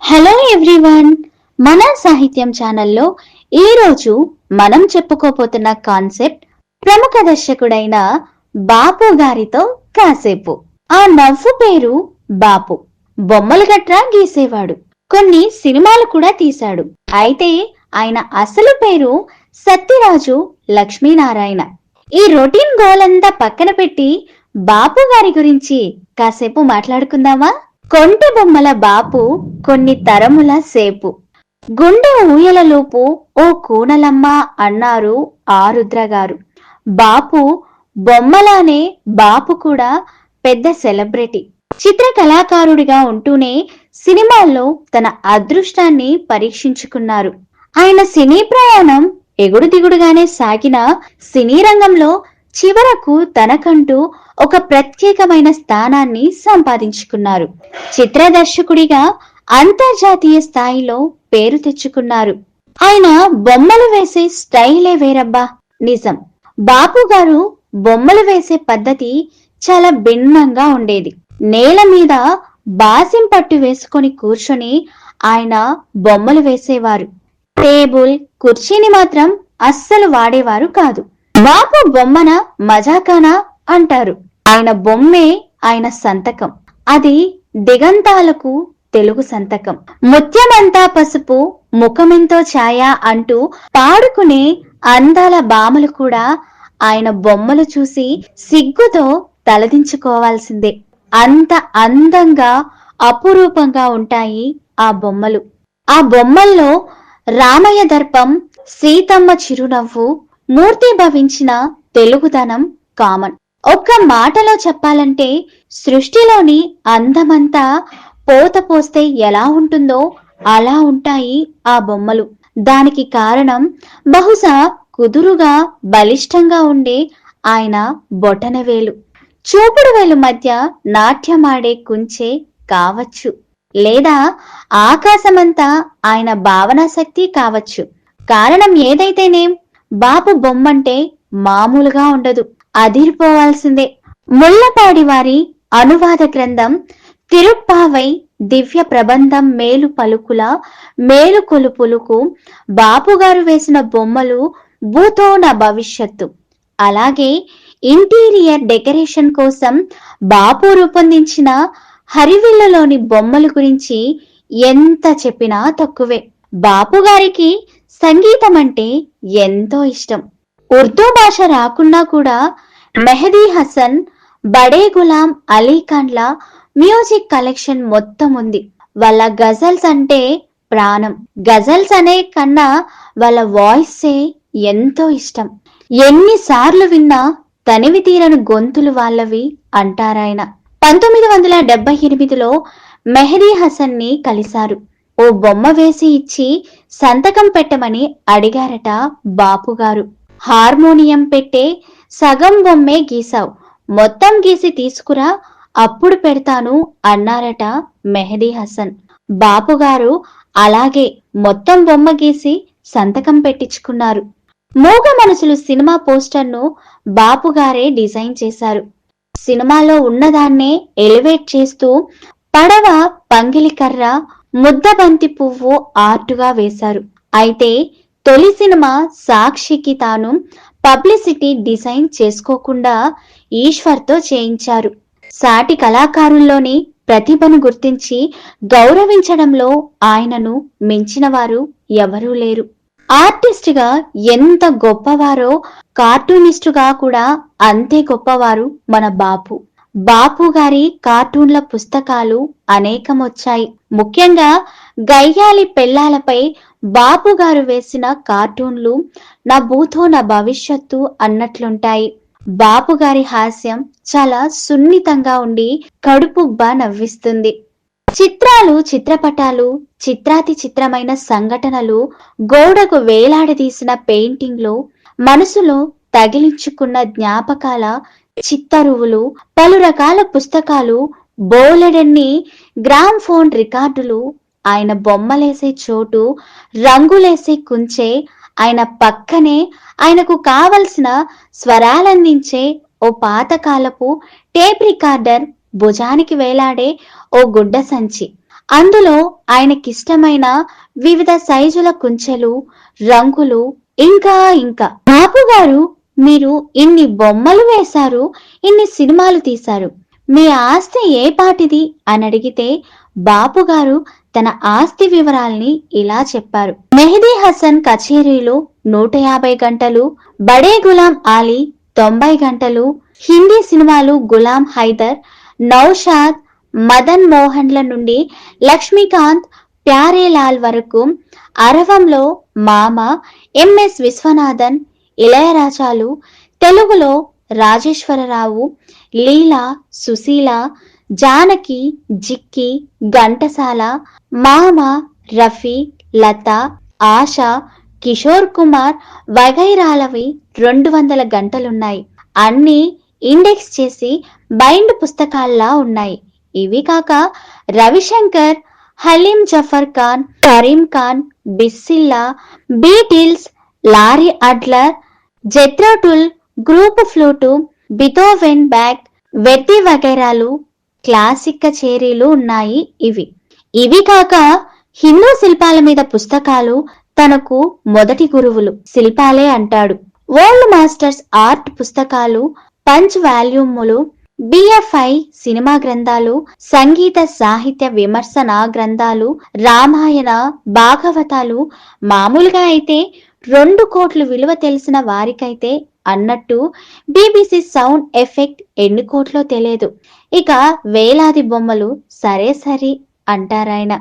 Hello everyone మన సాహిత్యం ఛానల్లో ఈ రోజు మనం చెప్పుకోబోతున్న కాన్సెప్ట్ ప్రముఖ దర్శకుడైన బాపు గారితో కాసేపు. ఆ నవ్వు పేరు బాపు. బొమ్మలు గట్రా గీసేవాడు. కొన్ని సినిమాలు కూడా తీశాడు. అయితే ఆయన అసలు పేరు సత్యరాజు లక్ష్మీనారాయణ. ఈ రొటీన్ గోల్ అంతా పక్కన పెట్టి బాపు గారి గురించి కాసేపు మాట్లాడుకుందామా? కొంటి బొమ్మల బాపు కొన్ని తరముల సేపు. గుండె ఊయలలోపు ఓ కూనలమ్మ అన్నారు ఆరుద్ర గారు బాపు బొమ్మలానే బాపు కూడా పెద్ద సెలబ్రిటీ. చిత్ర కళాకారుడిగా ఉంటూనే సినిమాల్లో తన అదృష్టాన్ని పరీక్షించుకున్నారు. ఆయన సినీ ప్రయాణం ఎగుడు దిగుడుగానే సాగిన సినీ రంగంలో చివరకు తనకంటూ ఒక ప్రత్యేకమైన స్థానాన్ని సంపాదించుకున్నారు. చిత్ర దర్శకుడిగా అంతర్జాతీయ స్థాయిలో పేరు తెచ్చుకున్నారు. ఆయన బొమ్మలు వేసే స్టైలే వేరబ్బా నిజం. బాపు గారు బొమ్మలు వేసే పద్ధతి చాలా భిన్నంగా ఉండేది. నేల మీద బాసిం పట్టు వేసుకొని కూర్చొని ఆయన బొమ్మలు వేసేవారు. టేబుల్ కుర్చీని మాత్రం అస్సలు వాడేవారు కాదు. బాపు బొమ్మన మజాకానా అంటారు. ఆయన బొమ్మే ఆయన సంతకం. అది దిగంతాలకు తెలుగు సంతకం. ముత్యమంతా పసుపు ముఖమెంతో ఛాయ అంటూ పాడుకునే అందాల బామలు కూడా ఆయన బొమ్మలు చూసి సిగ్గుతో తలదించుకోవాల్సిందే. అంత అందంగా అపురూపంగా ఉంటాయి ఆ బొమ్మలు. ఆ బొమ్మల్లో రామయ్య దర్పం సీతమ్మ చిరునవ్వు మూర్తి భవించిన తెలుగుదనం కామన్. ఒక్క మాటలో చెప్పాలంటే సృష్టిలోని అందమంతా పోత పోస్తే ఎలా ఉంటుందో అలా ఉంటాయి ఆ బొమ్మలు. దానికి కారణం బహుశా కుదురుగా బలిష్టంగా ఉండే ఆయన బొటనవేలు చూపుడు వేలు మధ్య నాట్యమాడే కుంచే కావచ్చు. లేదా ఆకాశమంతా ఆయన భావనా శక్తి కావచ్చు. కారణం ఏదైతేనేం? బాపు బొమ్మంటే మామూలుగా ఉండదు అదిరిపోవాల్సిందే. ముళ్ళపాడి వారి అనువాద గ్రంథం తిరుప్పావై దివ్య ప్రబంధం మేలు పలుకుల మేలు కొలుపులకు బాపుగారు వేసిన బొమ్మలు భూతో నా భవిష్యత్తు. అలాగే ఇంటీరియర్ డెకరేషన్ కోసం బాపు రూపొందించిన హరివిల్లలోని బొమ్మల గురించి ఎంత చెప్పినా తక్కువే. బాపు గారికి సంగీతం అంటే ఎంతో ఇష్టం. ఉర్దూ భాష రాకున్నా కూడా మెహదీ హసన్ బడే గులాం అలీ ఖాన్ల మ్యూజిక్ కలెక్షన్ మొత్తం ఉంది. వాళ్ళ గజల్స్ అంటే ప్రాణం. గజల్స్ అనే కన్నా వాళ్ళ వాయిసే ఎంతో ఇష్టం. ఎన్నిసార్లు విన్నా తనివి తీరని గొంతులు వాళ్ళవి అంటారాయన. పంతొమ్మిది వందల డెబ్బై ఎనిమిదిలో మెహదీ హసన్ని కలిశారు. ఓ బొమ్మ వేసి ఇచ్చి సంతకం పెట్టమని అడిగారట బాపుగారు. హార్మోనియం పెట్టే సగం బొమ్మే గీసావు మొత్తం గీసి తీసుకురా అప్పుడు పెడతాను అన్నారట మెహదీ హసన్. బాపుగారు అలాగే మొత్తం బొమ్మ గీసి సంతకం పెట్టించుకున్నారు. మూగ మనసులు సినిమా పోస్టర్ను బాపుగారే డిజైన్ చేశారు. సినిమాలో ఉన్నదాన్నే ఎలివేట్ చేస్తూ పడవ పంగిలికర్ర ముద్దబంతి పువ్వు ఆర్టుగా వేశారు. అయితే తొలి సినిమా సాక్షికి తాను పబ్లిసిటీ డిజైన్ చేసుకోకుండా ఈశ్వర్తో చేయించారు. సాటి కళాకారుల్లోని ప్రతిభను గుర్తించి గౌరవించడంలో ఆయనను మించిన వారు ఎవరూ లేరు. ఆర్టిస్ట్గా ఎంత గొప్పవారో కార్టూనిస్టుగా కూడా అంతే గొప్పవారు మన బాపు. బాపు గారి కార్టూన్ల పుస్తకాలు అనేకం వచ్చాయి ముఖ్యంగా గయ్యాలి పెళ్ళాలపై బాపు గారు వేసిన కార్టూన్లు నా భూతో నా భవిష్యత్తు అన్నట్లుంటాయి. బాపు గారి హాస్యం చాలా సున్నితంగా ఉండి కడుపుబ్బా నవ్విస్తుంది. చిత్రాలు చిత్రపటాలు చిత్రాతి చిత్రమైన సంఘటనలు గోడకు వేలాడదీసిన పెయింటింగ్లు మనసులో తగిలించుకున్న జ్ఞాపకాల చిత్తరువులు పలు రకాల పుస్తకాలు బోలెడన్ని గ్రామ్ ఫోన్ రికార్డులు. ఆయన బొమ్మలేసే చోటు రంగులేసే కుంచే ఆయన పక్కనే ఆయనకు కావలసిన స్వరాలందించే ఓ పాతకాలపు టేప్ రికార్డర్ భుజానికి వేలాడే ఓ గుడ్డ సంచి. అందులో ఆయనకిష్టమైన వివిధ సైజుల కుంచెలు రంగులు ఇంకా ఇంకా. బాపు గారు మీరు ఇన్ని బొమ్మలు వేశారు ఇన్ని సినిమాలు తీశారు మీ ఆస్తి ఏ పాటిది? అని అడిగితే బాపు గారు తన ఆస్తి వివరాల్ని ఇలా చెప్పారు. మెహదీ హసన్ కచేరీలు నూట యాభై గంటలు బడే గులాం ఆలీ తొంభై గంటలు హిందీ సినిమాలు గులాం హైదర్ నౌషాద్ మదన్ మోహన్ల నుండి లక్ష్మీకాంత్ ప్యారేలాల్ వరకు అరవంలో మామ ఎంఎస్ విశ్వనాథన్ ఇళయరాజాలు తెలుగులో రాజేశ్వరరావు లీలా సుశీల జానకి జిక్కి ఘంటసాల మామ రఫీ లత ఆశ కిషోర్ కుమార్ వగైరాలవి రెండు వందల గంటలున్నాయి. అన్ని ఇండెక్స్ చేసి బైండ్ పుస్తకాల్లా ఉన్నాయి. ఇవి కాక Ravishankar Haleem Zafar Khan Karim Khan Bismillah Beatles Larry Adler Jethro Tull group flute Beethoven Bach Verdi వగైరాలు classic కచేరీలు ఉన్నాయి ఇవి. ఇవి కాక హిందూ శిల్పాల మీద పుస్తకాలు తనకు మొదటి గురువులు శిల్పాలే అంటాడు. వరల్డ్ మాస్టర్స్ ఆర్ట్ పుస్తకాలు పంచ్ వాల్యూములు బిఎఫ్ఐ సినిమా గ్రంథాలు సంగీత సాహిత్య విమర్శన గ్రంథాలు రామాయణ భాగవతాలు మామూలుగా అయితే రెండు కోట్లు విలువ తెలిసిన వారికైతే అన్నట్టు బీబీసీ సౌండ్ ఎఫెక్ట్ ఎన్ని కోట్లో తెలియదు. ఇక వేలాది బొమ్మలు సరే సరి అంటారాయన.